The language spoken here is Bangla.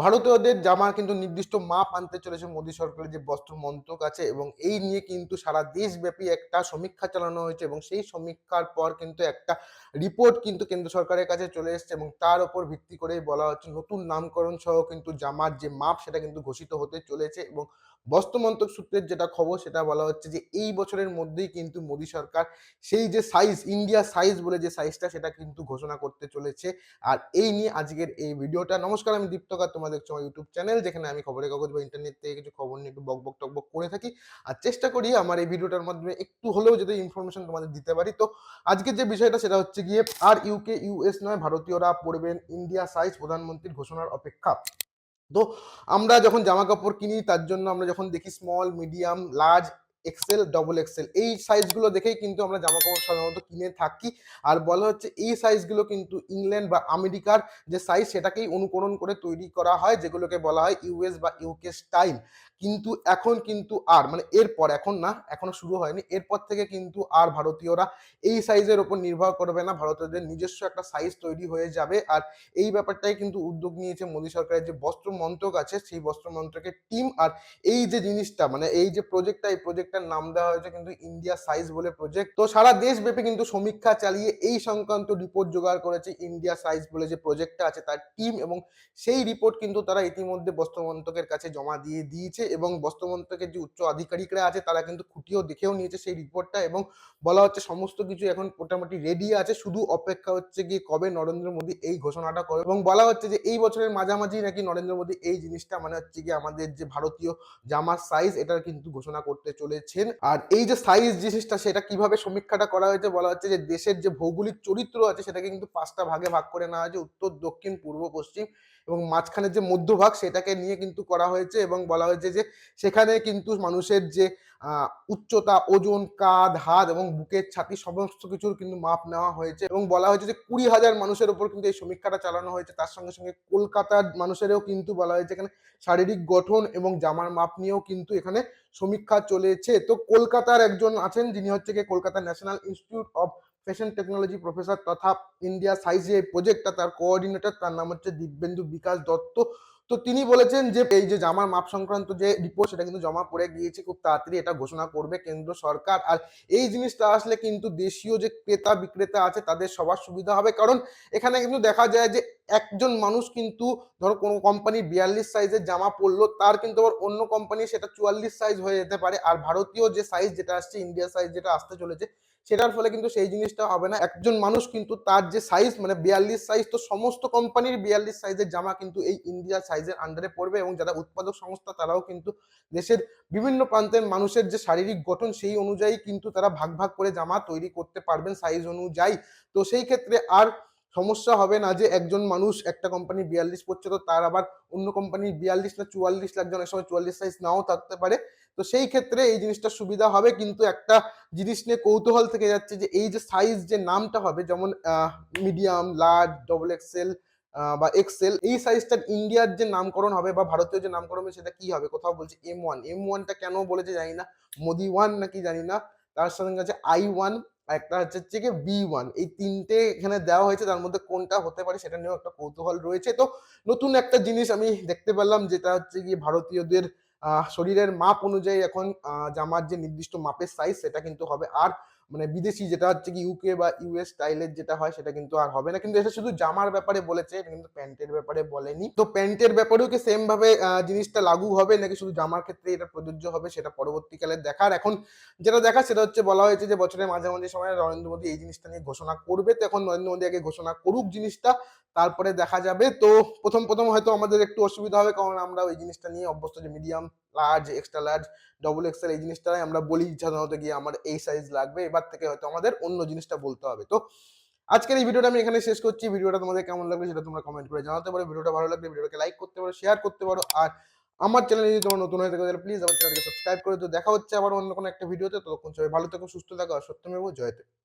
ভারতীয়দের জামার কিন্তু নির্দিষ্ট মাপ আনতে চলেছে মোদী সরকারের যে বস্ত্র মন্ত্রক আছে এবং এই নিয়ে কিন্তু সারা দেশব্যাপী একটা সমীক্ষা চালানো হয়েছে এবং সেই সমীক্ষার পর কিন্তু একটা রিপোর্ট কিন্তু কেন্দ্র সরকারের কাছে চলে এসেছে এবং তার উপর ভিত্তি করেই বলা হচ্ছে নতুন নামকরণ সহ কিন্তু জামার যে মাপ সেটা কিন্তু ঘোষিত হতে চলেছে এবং বস্ত্র মন্ত্রক সূত্রের যেটা খবর সেটা বলা হচ্ছে যে এই বছরের মধ্যেই কিন্তু মোদী সরকার সেই যে সাইজ ইন্ডিয়া সাইজ বলে যে সাইজটা সেটা কিন্তু ঘোষণা করতে চলেছে। আর এই নিয়ে আজকের এই ভিডিওটা নমস্কার, আমি দীপ্তকার তোমরা দেখছ আমার ইউটিউব চ্যানেল যেখানে আমি খবরের কাগজ বা ইন্টারনেট থেকে কিছু খবর নিয়ে একটু বক বক টকবক করে থাকি। আর চেষ্টা করি আমার এই ভিডিওটার মাধ্যমে একটু হলেও যদি ইনফরমেশন তোমাদের দিতে পারি। তো আজকে যে বিষয়টা, সেটা হচ্ছে গিয়ে আর ইউকে ইউএস নয়, ভারতীয়রা পড়বেন ইন্ডিয়া সাইজ প্রধানমন্ত্রীর ঘোষণার অপেক্ষা। তো আমরা যখন জামা কাপড় কিনি, তার জন্য আমরা যখন দেখি small medium large XL double XL এই সাইজগুলো দেখেই কিন্তু আমরা জামা কাপড় সাধারণত কিনে থাকি। আর বলা হচ্ছে এই সাইজগুলো কিন্তু ইংল্যান্ড বা আমেরিকার যে সাইজ সেটাকেই অনুকরণ করে তৈরি করা হয়, যেগুলোকে বলা হয় ইউএস বা ইউকে স্টাইল কিন্তু এখন কিন্তু আর মানে এরপর, এখন না, এখনও শুরু হয়নি। এরপর থেকে কিন্তু আর ভারতীয়রা এই সাইজের ওপর নির্ভর করবে না। ভারতীয়দের নিজস্ব একটা সাইজ তৈরি হয়ে যাবে। আর এই ব্যাপারটাই কিন্তু উদ্যোগ নিয়েছে মোদী সরকারের যে বস্ত্র মন্ত্রক আছে, সেই বস্ত্র মন্ত্রকের টিম আর এই যে জিনিসটা মানে এই যে প্রজেক্টটা এই প্রজেক্টটার নাম দেওয়া হয়েছে কিন্তু ইন্ডিয়া সাইজ বলে প্রজেক্ট তো সারা দেশব্যাপী কিন্তু সমীক্ষা চালিয়ে এই সংক্রান্ত রিপোর্ট জোগাড় করেছে ইন্ডিয়া সাইজ বলে যে প্রজেক্টটা আছে তার টিম এবং সেই রিপোর্ট কিন্তু তারা ইতিমধ্যে বস্ত্র মন্ত্রকের কাছে জমা দিয়ে দিয়েছে। এবং বস্ত্র মন্ত্রকের যে উচ্চ আধিকারিকরা আছে, তারা কিন্তু খুঁটিয়েও দেখেও নিয়েছে সেই রিপোর্টটা এবং বলা হচ্ছে সমস্ত কিছু এখন মোটামুটি রেডি আছে। শুধু অপেক্ষা হচ্ছে গিয়ে কবে নরেন্দ্র মোদী এই ঘোষণাটা করে এবং বলা হচ্ছে যে এই বছরের মাঝামাঝি নাকি নরেন্দ্র মোদী এই জিনিসটা মানে হচ্ছে গিয়ে আমাদের যে ভারতীয় জামার সাইজ এটার কিন্তু ঘোষণা করতে চলেছেন। আর এই যে সাইজ জিনিসটা, সেটা কীভাবে সমীক্ষাটা করা হয়েছে বলা হচ্ছে যে দেশের যে ভৌগোলিক চরিত্র আছে, সেটাকে কিন্তু পাঁচটা ভাগে ভাগ করে নেওয়া হয়েছে, উত্তর, দক্ষিণ, পূর্ব, পশ্চিম এবং মাঝখানের যে মধ্যভাগ, সেটাকে নিয়ে কিন্তু করা হয়েছে এবং বলা হয়েছে যে সেখানে কিন্তু মানুষের যে উচ্চতা, ওজন, কাঁধ, হাত এবং বুকের ছাতি সমস্ত কিছুর কিন্তু মাপ নেওয়া হয়েছে এবং বলা হয়েছে যে কুড়ি হাজার মানুষের উপর কিন্তু এই সমীক্ষাটা চালানো হয়েছে। তার সঙ্গে সঙ্গে কলকাতার মানুষেরও কিন্তু বলা হয়েছে এখানে শারীরিক গঠন এবং জামার মাপ নিয়েও কিন্তু এখানে সমীক্ষা চলেছে। তো কলকাতার একজন আছেন যিনি হচ্ছে কি Kolkata national institute of fashion technology professor তথা ইন্ডিয়া সাইজে প্রজেক্টটা, তার কোঅর্ডিনেটর, তার নাম হচ্ছে দিব্যেন্দু বিকাশ দত্ত। তো তিনি বলেছেন যে, এই যে জামার মাপ সংক্রান্ত যে রিপোর্ট সেটা কিন্তু জমা পড়ে গিয়েছে, খুব তাড়াতাড়ি এটা ঘোষণা করবে কেন্দ্র সরকার। আর এই জিনিসটা আসলে কিন্তু দেশীয় যে ক্রেতা বিক্রেতা আছে, তাদের সবার সুবিধা হবে। কারণ এখানে কিন্তু দেখা যায় যে, একজন মানুষ কিন্তু ধরো কোনো কোম্পানি বিয়াল্লিশ সাইজের জামা পরলো, তার কিন্তু আবার অন্য কোম্পানি সেটা চুয়াল্লিশ সাইজ হয়ে যেতে পারে। আর ভারতীয় যে সাইজ যেটা আসছে ইন্ডিয়া সাইজ যেটা আসতে চলেছে সেটার ফলে কিন্তু সেই জিনিসটা হবে না। একজন মানুষ কিন্তু তার যে সাইজ মানে বিয়াল্লিশ সাইজ তো সমস্ত কোম্পানির বিয়াল্লিশ সাইজের জামা কিন্তু এই ইন্ডিয়া সাইজের আন্ডারে পড়বে এবং যারা উৎপাদক সংস্থা, তারাও কিন্তু দেশের বিভিন্ন প্রান্তের মানুষের যে শারীরিক গঠন, সেই অনুযায়ী কিন্তু তারা ভাগ ভাগ করে জামা তৈরি করতে পারবেন সাইজ অনুযায়ী। তো সেই ক্ষেত্রে আর সমস্যা হবে না যে একজন মানুষ একটা কোম্পানি বিয়াল্লিশ পড়ছে তো তার আবার অন্য কোম্পানির বিয়াল্লিশ না চুয়াল্লিশ লাগছে অনেক সময় চুয়াল্লিশ সাইজ নাও থাকতে পারে। তো সেই ক্ষেত্রে এই জিনিসটা সুবিধা হবে, কিন্তু একটা জিনিস নিয়ে কৌতূহল থেকে যাচ্ছে যে এই যে সাইজ যে নামটা হবে, যেমন মিডিয়াম লার্জ ডবল এক্সেল বা এক্সেল এই সাইজটার ইন্ডিয়ার যে নামকরণ হবে বা ভারতীয় যে নামকরণ হবে সেটা কি হবে? কোথাও বলছে এম ওয়ান এম ওয়ানটা কেন বলেছে জানি না। মোদি ওয়ান নাকি জানি না। তার সঙ্গে আছে আই ওয়ান একটা হচ্ছে কি বি ওয়ান এই তিনটে এখানে দেওয়া হয়েছে, তার মধ্যে কোনটা হতে পারে সেটা নিয়েও একটা কৌতূহল রয়েছে। তো নতুন একটা জিনিস আমি দেখতে পেলাম, যেটা হচ্ছে কি ভারতীয়দের শরীরের মাপ অনুযায়ী এখন জামার যে নির্দিষ্ট মাপের সাইজ সেটা কিন্তু হবে। আর মানে বিদেশি যেটা হচ্ছে কি ইউকে বা ইউএস স্টাইলের যেটা হয় সেটা কিন্তু আর হবে না। কিন্তু এটা শুধু জামার ব্যাপারে বলেছে, এটা কিন্তু প্যান্টের ব্যাপারে বলেনি। তো প্যান্টের ব্যাপারেও কি সেম ভাবে জিনিসটা লাগু হবে নাকি শুধু জামার ক্ষেত্রে এটা প্রযোজ্য হবে সেটা পরবর্তীকালে দেখার? এখন যেটা দেখা সেটা হচ্ছে বলা হয়েছে যে বছরের মাঝামাঝি সময় নরেন্দ্র মোদী এই জিনিসটা নিয়ে ঘোষণা করবে। তো এখন নরেন্দ্র মোদী আগে ঘোষণা করুক জিনিসটা, তারপরে দেখা যাবে। তো প্রথম প্রথম হয়তো আমাদের একটু অসুবিধা হবে, কারণ আমরা ওই জিনিসটা নিয়ে অভ্যস্ত যে medium large extra large double XL এই জিনিসটাই আমরা বলি সাধারণত গিয়ে আমার এই সাইজ লাগবে। এবার থেকে হয়তো আমাদের অন্য জিনিসটা বলতে হবে। তো আজকের এই ভিডিওটা আমি এখানে শেষ করছি। ভিডিওটা তোমাদের কেমন লাগবে সেটা তোমরা কমেন্ট করে জানাতে পারো। ভিডিওটা ভালো লাগলে ভিডিওটাকে লাইক করতে পারো শেয়ার করতে পারো। আর আমার চ্যানেলে যদি তোমার নতুন হয়ে থাকে, তাহলে প্লিজ আমার চ্যানেলকে সাবস্ক্রাইব করে তো দেখা হচ্ছে আবার অন্য কোনো একটা ভিডিওতে ততক্ষণ সবাই ভালো থেকো, সুস্থ থাকো। আর সত্যমেব জয়তে